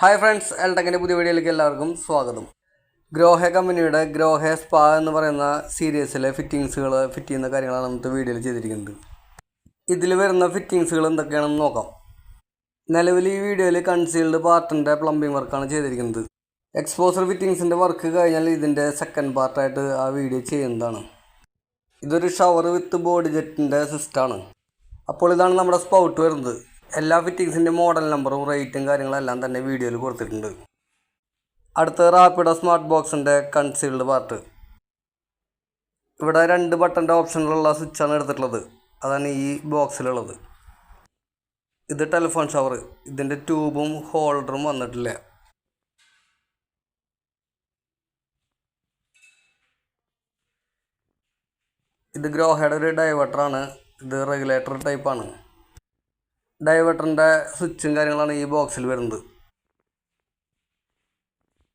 Hi friends എൽടെക്കിന്റെ പുതിയ വീഡിയോയിലേക്ക് എല്ലാവർക്കും സ്വാഗതം. ഗ്രോഹെ കമ്പനിയുടെ ഗ്രോഹെ സ്പാ എന്ന് പറയുന്ന സീരീസിലെ ഫിറ്റിങ്സുകൾ ഫിറ്റ് ചെയ്യുന്ന കാര്യങ്ങളാണ് നമുക്ക് വീഡിയോയിൽ ചെയ്തിരിക്കുന്നത്. ഇതിൽ വരുന്ന ഫിറ്റിങ്സുകൾ എന്തൊക്കെയാണെന്ന് നോക്കാം. നിലവിൽ ഈ വീഡിയോയിൽ കൺസീൽഡ് പാർട്ടിന്റെ പ്ലംബിംഗ് വർക്കാണ് ചെയ്തിരിക്കുന്നത്. എക്സ്പോസർ ഫിറ്റിങ്സിന്റെ വർക്ക് കഴിഞ്ഞാൽ ഇതിന്റെ സെക്കൻഡ് പാർട്ടായിട്ട് ആ വീഡിയോ ചെയ്യുന്നതാണ്. ഇതൊരു ഷവർ വിത്ത് ബോഡി ജെറ്റിന്റെ സിസ്റ്റമാണ് അപ്പോൾ ഇതാണ് നമ്മുടെ സ്പൗട്ട് വരുന്നത്. എല്ലാ ഫിറ്റിങ്സിന്റെ മോഡൽ നമ്പറും റേറ്റും കാര്യങ്ങളെല്ലാം തന്നെ വീഡിയോയിൽ കൊടുത്തിട്ടുണ്ട്. അടുത്ത റാപ്പിഡോ സ്മാർട്ട് ബോക്സിന്റെ കൺസീൽഡ് പാർട്ട് ഇവിടെ രണ്ട് ബട്ടന്റെ ഓപ്ഷനിലുള്ള സ്വിച്ചാണ് എടുത്തിട്ടുള്ളത്. അതാണ് ഈ ബോക്സിലുള്ളത് ഇത് ടെലിഫോൺ ഷവർ ഇതിന്റെ ട്യൂബും ഹോൾഡറും വന്നിട്ടില്ല. ഇത് ഗ്രോഹയുടെ ഒരു ഡൈവേർട്ടറാണ് ഇത് റെഗുലേറ്റർ ടൈപ്പാണ് ഡൈവേർട്ടറിന്റെ സ്വിച്ചും കാര്യങ്ങളാണ് ഈ ബോക്സിൽ വരുന്നത്.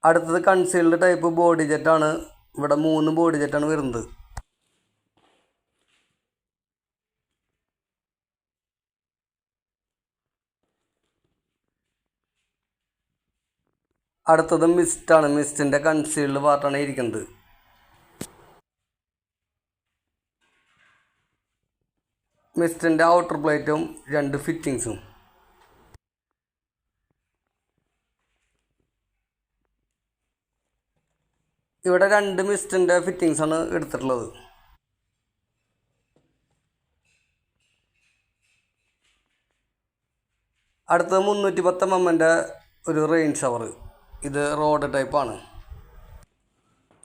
അടുത്തത് കൺസീൽഡ് ടൈപ്പ് ബോഡി ജെറ്റാണ് ഇവിടെ മൂന്ന് ബോഡി ജെറ്റാണ് വരുന്നത്. അടുത്തത് മിസ്റ്റാണ് മിസ്റ്റിന്റെ കൺസീൽഡ് പാർട്ടാണ് ഇരിക്കുന്നത്. മിസ്റ്റിന്റെ ഔട്ടർ പ്ലേറ്റും രണ്ട് ഫിറ്റിങ്സും ഇവിടെ രണ്ട് മിസ്റ്റിന്റെ ഫിറ്റിങ്സ് ആണ് എടുത്തിട്ടുള്ളത്. അടുത്തത് മുന്നൂറ്റി പത്ത് എം എമ്മിന്റെ ഒരു റെയിൻ ഷവർ ഇത് റോഡ് ടൈപ്പാണ്.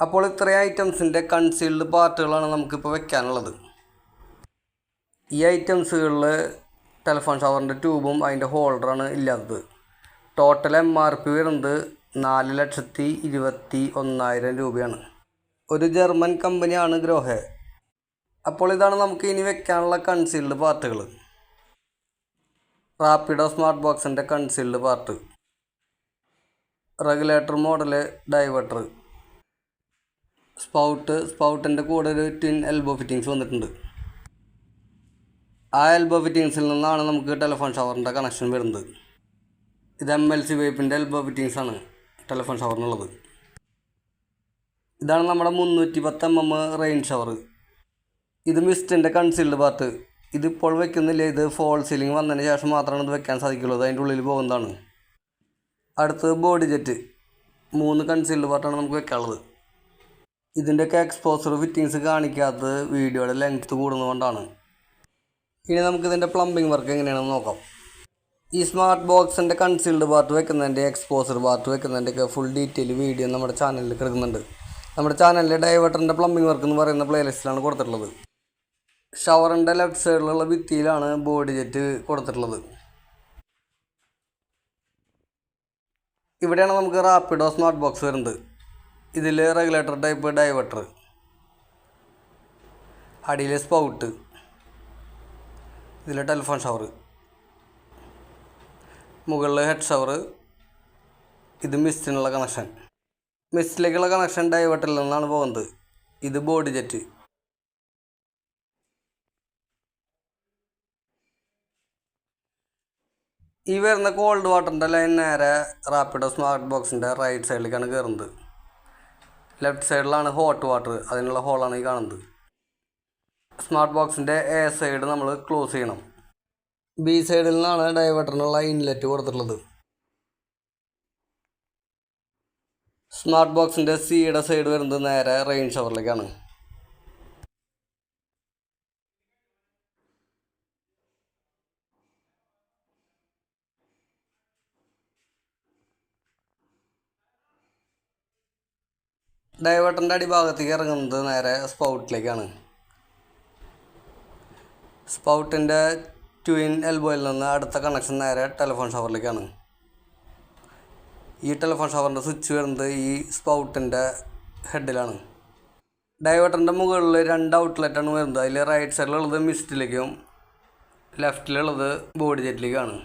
അപ്പോൾ ഇത്രയും ഐറ്റംസിന്റെ കൺസീൽഡ് പാർട്ടുകളാണ് നമുക്കിപ്പോൾ വെക്കാനുള്ളത്. ഈ ഐറ്റംസുകളിൽ ടെലിഫോൺ ഷവറിന്റെ ട്യൂബും അതിന്റെ ഹോൾഡറാണ് ഇല്ലാത്തത്. ടോട്ടൽ എം ആർ പി വരുന്നത് നാല് ലക്ഷത്തി ഇരുപത്തി ഒന്നായിരം രൂപയാണ്. ഒരു ജർമ്മൻ കമ്പനിയാണ് ഗ്രോഹെ. അപ്പോൾ ഇതാണ് നമുക്ക് ഇനി വെക്കാനുള്ള കൺസീൽഡ് പാർട്ടുകൾ റാപ്പിഡോ സ്മാർട്ട് ബോക്സിന്റെ concealed part regulator model diverter spout സ്പൗട്ടിന്റെ കൂടെ ഒരു ട്വിൻ എൽബോ ഫിറ്റിങ്സ് വന്നിട്ടുണ്ട്. ആ എൽബോ ഫിറ്റിങ്സിൽ നിന്നാണ് നമുക്ക് ടെലിഫോൺ ഷവറിന്റെ കണക്ഷൻ വരുന്നത്. ഇത് എം എൽ സി വൈപ്പിന്റെ എൽബോ ഫിറ്റിങ്സ് ആണ് ടെലിഫോൺ ഷവറിനുള്ളത് ഇതാണ് നമ്മുടെ മുന്നൂറ്റി പത്ത് എം എം റെയിൻ ഷവർ ഇത് മിസ്റ്റിന്റെ കൺസീൽഡ് പാർട്ട് ഇതിപ്പോൾ വെക്കുന്നില്ല. ഇത് ഫോൾ സീലിംഗ് വന്നതിന് ശേഷം മാത്രമാണ് ഇത് വെക്കാൻ സാധിക്കുള്ളൂ. അത് അതിന്റെ ഉള്ളിൽ പോകുന്നതാണ്. അടുത്തത് ബോഡി ജെറ്റ് മൂന്ന് കൺസീൽഡ് പാർട്ടാണ് നമുക്ക് വെക്കാനുള്ളത്. ഇതിന്റെയൊക്കെ എക്സ്പോസർ ഫിറ്റിങ്സ് കാണിക്കാത്തത് വീഡിയോയുടെ ലെങ്ത്ത് കൂടുന്നതുകൊണ്ടാണ്. ഇനി നമുക്ക് ഇതിന്റെ പ്ലംബിംഗ് വർക്ക് എങ്ങനെയാണെന്ന് നോക്കാം. ഈ സ്മാർട്ട് ബോക്സിന്റെ കൺസീൽഡ് പാർട്ട് വെക്കുന്നതിന്റെ എക്സ്പോസർ പാർട്ട് വെക്കുന്നതിന്റെയൊക്കെ ഫുൾ ഡീറ്റെയിൽ വീഡിയോ നമ്മുടെ ചാനലിൽ കിടക്കുന്നുണ്ട്. നമ്മുടെ ചാനലിലെ ഡൈവേർട്ടറിന്റെ പ്ലംബിംഗ് വർക്ക് എന്ന് പറയുന്ന പ്ലേലിസ്റ്റിലാണ് കൊടുത്തിട്ടുള്ളത്. ഷവറിന്റെ ലെഫ്റ്റ് സൈഡിലുള്ള ഭിത്തിയിലാണ് ബോഡി ജെറ്റ് കൊടുത്തിട്ടുള്ളത്. ഇവിടെയാണ് നമുക്ക് റാപ്പിഡോ സ്മാർട്ട് ബോക്സ് വരുന്നത്. ഇതിൽ റെഗുലേറ്റർ ടൈപ്പ് ഡൈവേർട്ടർ അടിയിലെ സ്പൗട്ട് ഇതിൽ ടെലിഫോൺ ഷവർ മുകളിൽ ഹെഡ് ഷവർ ഇത് മിസ്റ്റിനുള്ള കണക്ഷൻ മിസ്റ്റിലേക്കുള്ള കണക്ഷൻ ഡൈവേർട്ടിൽ നിന്നാണ് പോകുന്നത്. ഇത് ബോഡി ജെറ്റ് ഈ വരുന്ന കോൾഡ് വാട്ടറിന്റെ ലൈൻ നേരെ റാപ്പിഡോ സ്മാർട്ട് ബോക്സിന്റെ റൈറ്റ് സൈഡിലേക്കാണ് കയറുന്നത് ലെഫ്റ്റ് സൈഡിലാണ് ഹോട്ട് വാട്ടർ അതിനുള്ള ഹോളാണ് ഈ കാണുന്നത്. സ്മാർട്ട് ബോക്സിന്റെ എ സൈഡ് നമ്മൾ ക്ലോസ് ചെയ്യണം. ബി സൈഡിൽ നിന്നാണ് ഡൈവേർട്ടറിനുള്ള ഇൻലെറ്റ് കൊടുത്തിട്ടുള്ളത്. സ്മാർട്ട് ബോക്സിന്റെ സിയുടെ സൈഡ് വരുന്നത് നേരെ റെയിൻ ഷവറിലേക്കാണ് ഡൈവേർട്ടറിന്റെ അടിഭാഗത്തേക്ക് ഇറങ്ങുന്നത് നേരെ സ്പൗട്ടിലേക്കാണ്. സ്പൗട്ടിന്റെ ട്വിൻ എൽബോയിൽ നിന്ന് അടുത്ത കണക്ഷൻ നേരെ ടെലിഫോൺ ഷവറിലേക്കാണ്. ഈ ടെലിഫോൺ ഷവറിന്റെ സ്വിച്ച് വരുന്നത് ഈ സ്പൗട്ടിന്റെ ഹെഡിലാണ്. ഡൈവേർട്ടറിന്റെ മുകളിൽ രണ്ട് ഔട്ട്ലെറ്റാണ് വരുന്നത്. അതിൽ റൈറ്റ് സൈഡിലുള്ളത് മിസ്റ്റിലേക്കും ലെഫ്റ്റിലുള്ളത് ബോഡി ജെറ്റിലേക്കാണ്.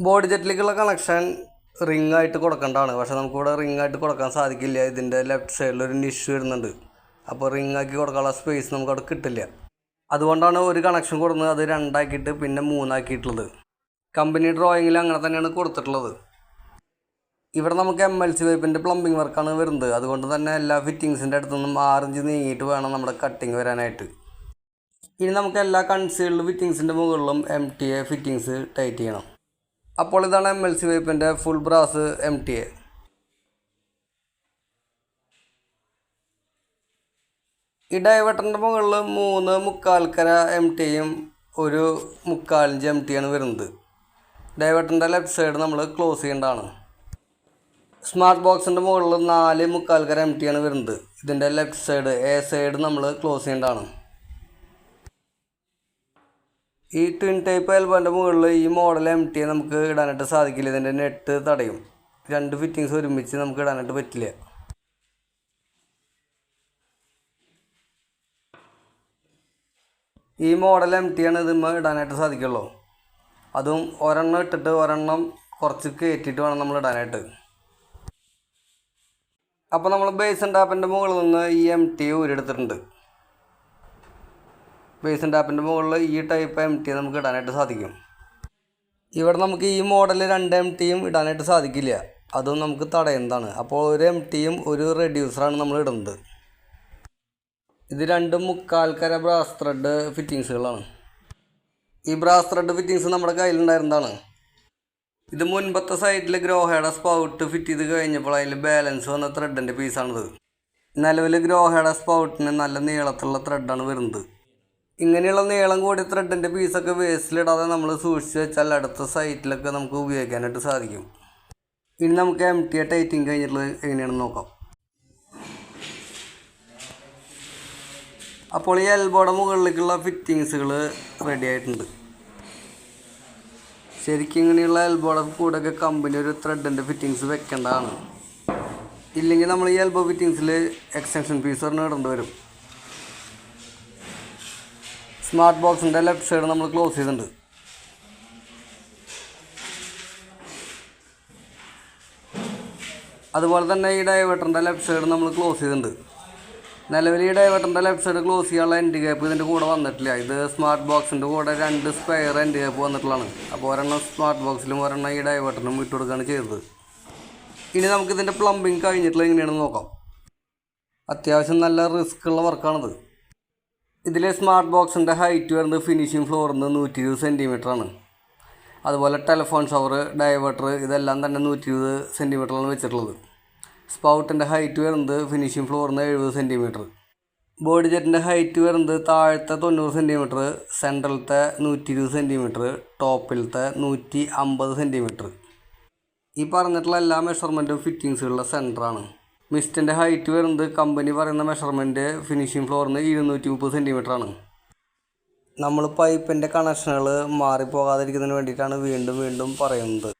ബോഡി ജെറ്റിലേക്കുള്ള കണക്ഷൻ റിംഗ് ആയിട്ട് കൊടുക്കേണ്ടതാണ്. പക്ഷേ നമുക്കിവിടെ റിംഗ് ആയിട്ട് കൊടുക്കാൻ സാധിക്കില്ല. ഇതിന്റെ ലെഫ്റ്റ് സൈഡിൽ ഒരു നിഷ് വരുന്നുണ്ട്. അപ്പോൾ റിംഗ് ആക്കി കൊടുക്കാനുള്ള സ്പേസ് നമുക്ക് അവിടെ കിട്ടില്ല. അതുകൊണ്ടാണ് ഒരു കണക്ഷൻ കൊടുക്കുന്നത്. അത് രണ്ടാക്കിയിട്ട് പിന്നെ മൂന്നാക്കിയിട്ടുള്ളത്. കമ്പനി ഡ്രോയിങ്ങിൽ അങ്ങനെ തന്നെയാണ് കൊടുത്തിട്ടുള്ളത്. ഇവിടെ നമുക്ക് എം എൽ സി പൈപ്പിന്റെ പ്ലംബിംഗ് വർക്കാണ് വരുന്നത്. അതുകൊണ്ട് തന്നെ എല്ലാ ഫിറ്റിങ്സിന്റെ അടുത്തു നിന്നും ആറിഞ്ച് നീങ്ങിയിട്ട് വേണം നമ്മുടെ കട്ടിങ് വരാനായിട്ട്. ഇനി നമുക്ക് എല്ലാ കൺസീൽഡ് ഫിറ്റിങ്സിന്റെ മുകളിലും M T A fittings tight ചെയ്യണം. അപ്പോൾ ഇതാണ് M L C വൈപ്പിന്റെ full brass M T A ഈ ഡൈവേട്ടറിന്റെ മുകളിൽ മൂന്ന് മുക്കാൽക്കര എം ടിയും ഒരു മുക്കാലിഞ്ച് എം ടിയാണ് വരുന്നത്. ഡൈവേട്ടറിന്റെ ലെഫ്റ്റ് സൈഡ് നമ്മൾ ക്ലോസ് ചെയ്യേണ്ടതാണ്. സ്മാർട്ട് ബോക്സിന്റെ മുകളിൽ നാല് മുക്കാൽക്കര എം ടിയാണ് വരുന്നത്. ഇതിന്റെ ലെഫ്റ്റ് സൈഡ് എ സൈഡ് നമ്മൾ ക്ലോസ് ചെയ്യേണ്ടതാണ്. ഈ ട്വിൻ ടൈപ്പ് എൽബോന്റെ മുകളിൽ ഈ മോഡൽ എം ടി നമുക്ക് ഇടാനായിട്ട് സാധിക്കില്ല. ഇതിന്റെ നെറ്റ് തടയും. രണ്ട് ഫിറ്റിങ്സ് ഒരുമിച്ച് നമുക്ക് ഇടാനായിട്ട് പറ്റില്ല. ഈ മോഡൽ എം ടി ആണ് ഇതിന്മ ഇടാനായിട്ട് സാധിക്കുള്ളൂ. അതും ഒരെണ്ണം ഇട്ടിട്ട് ഒരെണ്ണം കുറച്ച് കയറ്റിയിട്ട് വേണം നമ്മൾ ഇടാനായിട്ട്. അപ്പോൾ നമ്മൾ ബേസ് ടാപ്പിന്റെ മുകളിൽ നിന്ന് ഈ എം ടി ഊരെടുത്തിട്ടുണ്ട് ബേസൻ ടാപ്പിന്റെ മുകളിൽ ഈ ടൈപ്പ് എം ടി നമുക്ക് ഇടാനായിട്ട് സാധിക്കും. ഇവിടെ നമുക്ക് ഈ മോഡൽ രണ്ട് എം ടിയും ഇടാനായിട്ട് സാധിക്കില്ല. അതും നമുക്ക് തടയുന്നതാണ്. അപ്പോൾ ഒരു എം ടിയും ഒരു റെഡ്യൂസറാണ് നമ്മൾ ഇടുന്നത്. ഇത് രണ്ടും മുക്കാൽക്കര ബ്രാസ് ത്രെഡ് ഫിറ്റിങ്സുകളാണ് ഈ ബ്രാസ് ത്രെഡ് ഫിറ്റിങ്സ് നമ്മുടെ കയ്യിലുണ്ടായിരുന്നതാണ്. ഇത് മുൻപത്തെ സൈഡിൽ ഗ്രോഹയുടെ സ്പൗട്ട് ഫിറ്റ് ചെയ്ത് കഴിഞ്ഞപ്പോൾ അതിൽ ബാലൻസ് വന്ന ത്രെഡിന്റെ പീസാണിത് നിലവിൽ ഗ്രോഹയുടെ സ്പൗട്ടിന് നല്ല നീളത്തിലുള്ള ത്രെഡാണ് വരുന്നത്. ഇങ്ങനെയുള്ള നീളം കൂടിയ ത്രെഡിന്റെ പീസൊക്കെ വേസ്റ്റിലിടാതെ നമ്മൾ സൂക്ഷിച്ച് വെച്ചാൽ അടുത്ത സൈറ്റിലൊക്കെ നമുക്ക് ഉപയോഗിക്കാനായിട്ട് സാധിക്കും. ഇനി നമുക്ക് എം ടി ടൈറ്റിങ് കഴിഞ്ഞിട്ടുള്ളത് എങ്ങനെയാണെന്ന് നോക്കാം. അപ്പോൾ ഈ എൽബോയുടെ മുകളിലേക്കുള്ള ഫിറ്റിങ്സുകൾ റെഡി ആയിട്ടുണ്ട്. ശരിക്കും ഇങ്ങനെയുള്ള കൂടെ ഒക്കെ കമ്പനി ഒരു ത്രെഡിന്റെ ഫിറ്റിങ്സ് വെക്കേണ്ടതാണ്. ഇല്ലെങ്കിൽ നമ്മൾ ഈ എൽബോ ഫിറ്റിങ്സിൽ എക്സ്റ്റൻഷൻ പീസ് പറഞ്ഞ് ഇടേണ്ടി വരും. സ്മാർട്ട് ബോക്സിന്റെ ലെഫ്റ്റ് സൈഡ് നമ്മൾ ക്ലോസ് ചെയ്തിട്ടുണ്ട്. അതുപോലെ തന്നെ ഈ ഡൈവേട്ടറിന്റെ ലെഫ്റ്റ് സൈഡ് നമ്മൾ ക്ലോസ് ചെയ്തിട്ടുണ്ട്. നിലവിൽ ഈ ഡൈവേട്ടറിന്റെ ലെഫ്റ്റ് സൈഡ് ക്ലോസ് ചെയ്യാനുള്ള എൻഡ് ഗ്യാപ്പ് ഇതിന്റെ കൂടെ വന്നിട്ടില്ല. ഇത് സ്മാർട്ട് ബോക്സിന്റെ കൂടെ രണ്ട് സ്പെയർ എൻഡ് ഗ്യാപ്പ് വന്നിട്ടുള്ളതാണ്. അപ്പോൾ ഒരെണ്ണം സ്മാർട്ട് ബോക്സിലും ഒരെണ്ണം ഈ ഡൈവേട്ടറിനും വിട്ടു കൊടുക്കുകയാണ് ചെയ്തത്. ഇനി നമുക്കിതിന്റെ പ്ലംബിങ് കഴിഞ്ഞിട്ടുള്ള എങ്ങനെയാണെന്ന് നോക്കാം. അത്യാവശ്യം നല്ല റിസ്ക് ഉള്ള വർക്കാണിത് ഇതിൽ സ്മാർട്ട് ബോക്സിന്റെ ഹൈറ്റ് വരുന്നത് ഫിനിഷിംഗ് ഫ്ലോറിൽ നൂറ്റി ഇരുപത് സെന്റിമീറ്റർ ആണ്. അതുപോലെ ടെലഫോൺ ഷവർ ഡൈവേർട്ടർ ഇതെല്ലാം തന്നെ നൂറ്റി ഇരുപത് സെന്റിമീറ്ററാണ് വെച്ചിട്ടുള്ളത്. സ്പൗട്ടിന്റെ ഹൈറ്റ് വരുന്നത് ഫിനിഷിംഗ് ഫ്ലോറിൽ നിന്ന് എഴുപത് സെന്റിമീറ്റർ ബോഡി ജെറ്റിന്റെ ഹൈറ്റ് വരുന്നത് താഴത്തെ തൊണ്ണൂറ് സെന്റിമീറ്റർ സെൻട്രലത്തെ നൂറ്റി ഇരുപത് സെന്റിമീറ്റർ ടോപ്പിലത്തെ നൂറ്റി അമ്പത് സെന്റിമീറ്റർ ഈ പറഞ്ഞിട്ടുള്ള എല്ലാ മെഷർമെന്റും ഫിറ്റിങ്സുകളുടെ സെന്ററാണ് മിസ്റ്റിന്റെ ഹൈറ്റ് വരുന്നത് കമ്പനി പറയുന്ന മെഷർമെന്റ് ഫിനിഷിംഗ് ഫ്ലോറിന് ഇരുന്നൂറ്റി മുപ്പത് സെന്റിമീറ്റർ ആണ്. നമ്മൾ പൈപ്പിന്റെ കണക്ഷനുകൾ മാറിപ്പോകാതിരിക്കുന്നതിന് വേണ്ടിയിട്ടാണ് വീണ്ടും വീണ്ടും പറയുന്നത്.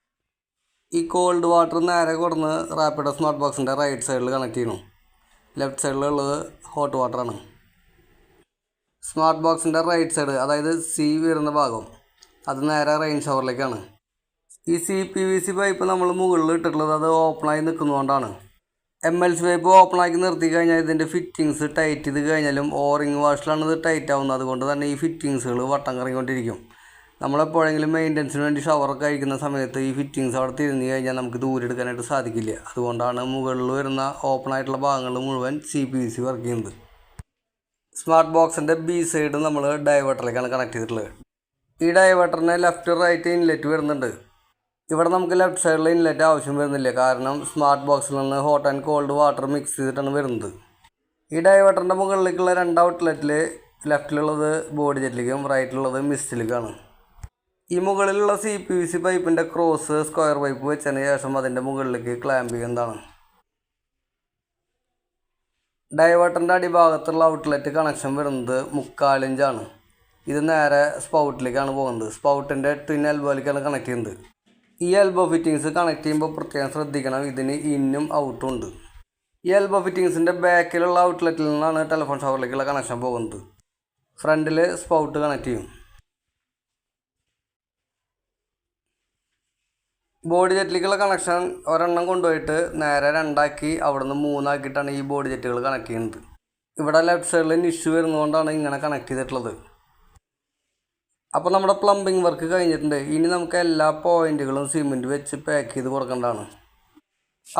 ഈ കോൾഡ് വാട്ടർ നേരെ കൊടുന്ന് റാപ്പിഡോ സ്മാർട്ട് ബോക്സിന്റെ റൈറ്റ് സൈഡിൽ കണക്ട് ചെയ്യണം. ലെഫ്റ്റ് സൈഡിലുള്ളത് ഹോട്ട് വാട്ടറാണ് സ്മാർട്ട് ബോക്സിന്റെ റൈറ്റ് സൈഡ് അതായത് സി വരുന്ന ഭാഗം അത് നേരെ റെയിൻ ഷവറിലേക്കാണ് ഈ C P V C pipe നമ്മൾ മുകളിൽ ഇട്ടിട്ടുള്ളത് അത് ഓപ്പണായി നിൽക്കുന്നതുകൊണ്ടാണ് എം എൽ സി ഓപ്പൺ ആക്കി നിർത്തി കഴിഞ്ഞാൽ ഇതിന്റെ ഫിറ്റിങ്സ് ടൈറ്റ് ചെയ്ത് കഴിഞ്ഞാലും ഓറിങ് വാഷിലാണ് ഇത് ടൈറ്റ് ആവുന്നത്. അതുകൊണ്ട് തന്നെ ഈ ഫിറ്റിങ്സുകൾ വട്ടം കറങ്ങിക്കൊണ്ടിരിക്കും. നമ്മളെപ്പോഴെങ്കിലും മെയിന്റനൻസിന് വേണ്ടി ഷവറൊക്കെ കഴിക്കുന്ന സമയത്ത് ഈ ഫിറ്റിങ്സ് അവിടെ തിരിഞ്ഞു കഴിഞ്ഞാൽ നമുക്ക് ദൂരെ എടുക്കാനായിട്ട് സാധിക്കില്ല. അതുകൊണ്ടാണ് മുകളിൽ വരുന്ന ഓപ്പൺ ആയിട്ടുള്ള ഭാഗങ്ങൾ മുഴുവൻ സി പി സി വർക്ക് ചെയ്യുന്നത്. സ്മാർട്ട് ബോക്സിന്റെ ബി സൈഡ് നമ്മൾ ഡൈവേർട്ടറിലേക്കാണ് കണക്ട് ചെയ്തിട്ടുള്ളത്. ഈ ഡൈവേർട്ടറിന് ലെഫ്റ്റ് റൈറ്റ് ഇൻലെറ്റ് വരുന്നുണ്ട്. ഇവിടെ നമുക്ക് ലെഫ്റ്റ് സൈഡിൽ ഇൻലെറ്റ് ആവശ്യം വരുന്നില്ല. കാരണം സ്മാർട്ട് ബോക്സിൽ നിന്ന് hot and cold water mix ചെയ്തിട്ടാണ് വരുന്നത്. ഈ ഡൈവേർട്ടറിന്റെ മുകളിലേക്കുള്ള രണ്ട് ഔട്ട്ലെറ്റിൽ ലെഫ്റ്റിലുള്ളത് ബോഡി ജെറ്റിലേക്കും റൈറ്റിലുള്ളത് മിസ്റ്റിലേക്കാണ് ഈ മുകളിലുള്ള സി പി വി സി പൈപ്പിന്റെ ക്രോസ് സ്ക്വയർ പൈപ്പ് വെച്ചതിന് ശേഷം അതിന്റെ മുകളിലേക്ക് ക്ലാമ്പ് ചെയ്യുന്നതാണ് ഡൈവേർട്ടറിന്റെ അടിഭാഗത്തുള്ള ഔട്ട്ലെറ്റ് കണക്ഷൻ വരുന്നത് മുക്കാലിഞ്ചാണ് ഇത് നേരെ സ്പൗട്ടിലേക്കാണ് പോകുന്നത്. സ്പൗട്ടിന്റെ ട്വിൻ എൽബോയിലേക്കാണ് കണക്ട് ചെയ്യുന്നത്. ഈ എൽബോ ഫിറ്റിങ്സ് കണക്ട് ചെയ്യുമ്പോൾ പ്രത്യേകം ശ്രദ്ധിക്കണം. ഇതിന് ഇന്നും ഔട്ടും ഉണ്ട്. ഈ എൽബോ ഫിറ്റിങ്സിന്റെ ബാക്കിലുള്ള ഔട്ട്ലെറ്റിൽ നിന്നാണ് ടെലിഫോൺ ഷവറിലേക്കുള്ള കണക്ഷൻ പോകുന്നത്. ഫ്രണ്ടിൽ സ്പൗട്ട് കണക്ട് ചെയ്യും. ബോഡി ജെറ്റിലേക്കുള്ള കണക്ഷൻ ഒരെണ്ണം കൊണ്ടുപോയിട്ട് നേരെ രണ്ടാക്കി അവിടെ നിന്ന് മൂന്നാക്കിയിട്ടാണ് ഈ ബോഡി ജെറ്റുകൾ കണക്ട് ചെയ്യുന്നത്. ഇവിടെ ലെഫ്റ്റ് സൈഡിൽ നിഷ് വരുന്നതുകൊണ്ടാണ് ഇങ്ങനെ കണക്ട് ചെയ്തിട്ടുള്ളത്. അപ്പോൾ നമ്മുടെ പ്ലംബിംഗ് വർക്ക് കഴിഞ്ഞിട്ടുണ്ട്. ഇനി നമുക്ക് എല്ലാ പോയിന്റുകളും സിമെന്റ് വെച്ച് പാക്ക് ചെയ്ത് കൊടുക്കേണ്ടതാണ്.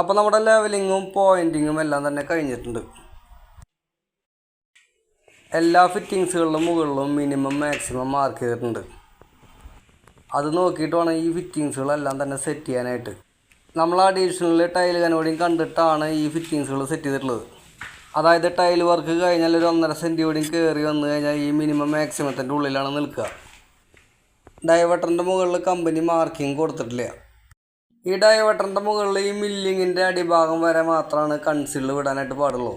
അപ്പോൾ നമ്മുടെ ലെവലിങ്ങും പോയിന്റിങ്ങും എല്ലാം തന്നെ കഴിഞ്ഞിട്ടുണ്ട്. എല്ലാ ഫിറ്റിങ്സുകളിലും മുകളിലും മിനിമം മാക്സിമം മാർക്ക് ചെയ്തിട്ടുണ്ട്. അത് നോക്കിയിട്ട് വേണം ഈ ഫിറ്റിങ്സുകളെല്ലാം തന്നെ സെറ്റ് ചെയ്യാനായിട്ട്. നമ്മൾ അഡീഷണൽ ടൈൽ കനോടിയും കണ്ടിട്ടാണ് ഈ ഫിറ്റിങ്സുകൾ സെറ്റ് ചെയ്തിട്ടുള്ളത്. അതായത് ടൈൽ വർക്ക് കഴിഞ്ഞാൽ ഒരു ഒന്നര സെന്റിയോടിയും കയറി വന്നു കഴിഞ്ഞാൽ ഈ മിനിമം മാക്സിമത്തിന്റെ ഉള്ളിലാണ് നിൽക്കുക. ഡൈവേട്ടറിന്റെ മുകളിൽ കമ്പനി മാർക്കിംഗ് കൊടുത്തിട്ടില്ല. ഈ ഡൈവേട്ടറിന്റെ മുകളിൽ ഈ മില്ലിങ്ങിന്റെ അടിഭാഗം വരെ മാത്രമാണ് കൺസിൽ വിടാനായിട്ട് പാടുള്ളൂ.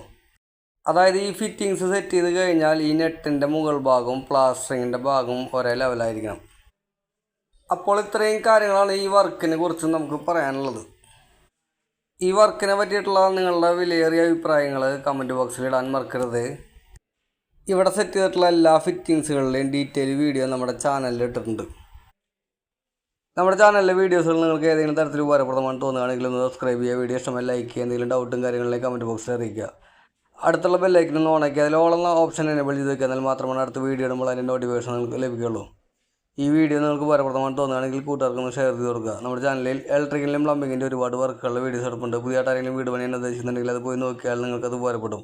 അതായത് ഈ ഫിറ്റിങ്സ് സെറ്റ് ചെയ്ത് കഴിഞ്ഞാൽ ഈ നെറ്റിന്റെ മുകൾ ഭാഗവും പ്ലാസ്റ്ററിങ്ങിന്റെ ഭാഗവും ഒരേ ലെവലായിരിക്കണം അപ്പോൾ ഇത്രയും കാര്യങ്ങളാണ് ഈ വർക്കിനെ കുറിച്ച് നമുക്ക് പറയാനുള്ളത്. ഈ വർക്കിനെ പറ്റിയിട്ടുള്ള നിങ്ങളുടെ വിലയേറിയ അഭിപ്രായങ്ങൾ കമന്റ് ബോക്സിൽ ഇടാൻ മറക്കരുത്. ഇവിടെ സെറ്റ് ചെയ്തിട്ടുള്ള എല്ലാ ഫിറ്റിങ്സുകളുടെയും ഡീറ്റെയിൽ വീഡിയോ നമ്മുടെ ചാനലിൽ ഇട്ടിട്ടുണ്ട്. നമ്മുടെ ചാനലിലെ വീഡിയോസുകൾ നിങ്ങൾക്ക് ഏതെങ്കിലും തരത്തിൽ ഉപകാരപ്രദമാണ് തോന്നുകയാണെങ്കിൽ ഒന്ന് സബ്സ്ക്രൈബ് ചെയ്യുക വീഡിയോ ഇഷ്ടമായി ലൈക്ക് ചെയ്യുക എന്തെങ്കിലും ഡൗട്ടും കാര്യങ്ങളിലേക്ക് കമന്റ് ബോക്സിൽ അറിയിക്കുക. അടുത്തുള്ള ബെല്ലൈക്കൻ ഒന്ന് ഓണാക്കി അതിൽ ഓളുന്ന ഓപ്ഷൻ എനേബിൾ ചെയ്ത് വെക്കുക. എന്നാൽ മാത്രമാണ് അടുത്ത വീഡിയോ ഇടുമ്പോൾ അതിന്റെ നോട്ടിഫിക്കേഷൻ നിങ്ങൾക്ക് ലഭിക്കുകയുള്ളൂ. ഈ വീഡിയോ നിങ്ങൾക്ക് ഉപകാരപ്രദമാണ് തോന്നുകയാണെങ്കിൽ കൂട്ടുകാർക്ക് ഒന്ന് ഷെയർ ചെയ്ത് കൊടുക്കുക. നമ്മുടെ ചാനലിൽ ഇലക്ട്രിക്കലിലും പ്ലംബിങ്ങിന്റെ ഒരുപാട് വർക്കുകളുടെ വീഡിയോസ് എടുപ്പുണ്ട്. പുതിയതായിട്ട് ആരെങ്കിലും വീട് പണിയാൻ ഉദ്ദേശിക്കുന്നുണ്ടെങ്കിൽ അത് പോയി നോക്കിയാൽ നിങ്ങൾക്കത് ഉപകാരപ്പെടും.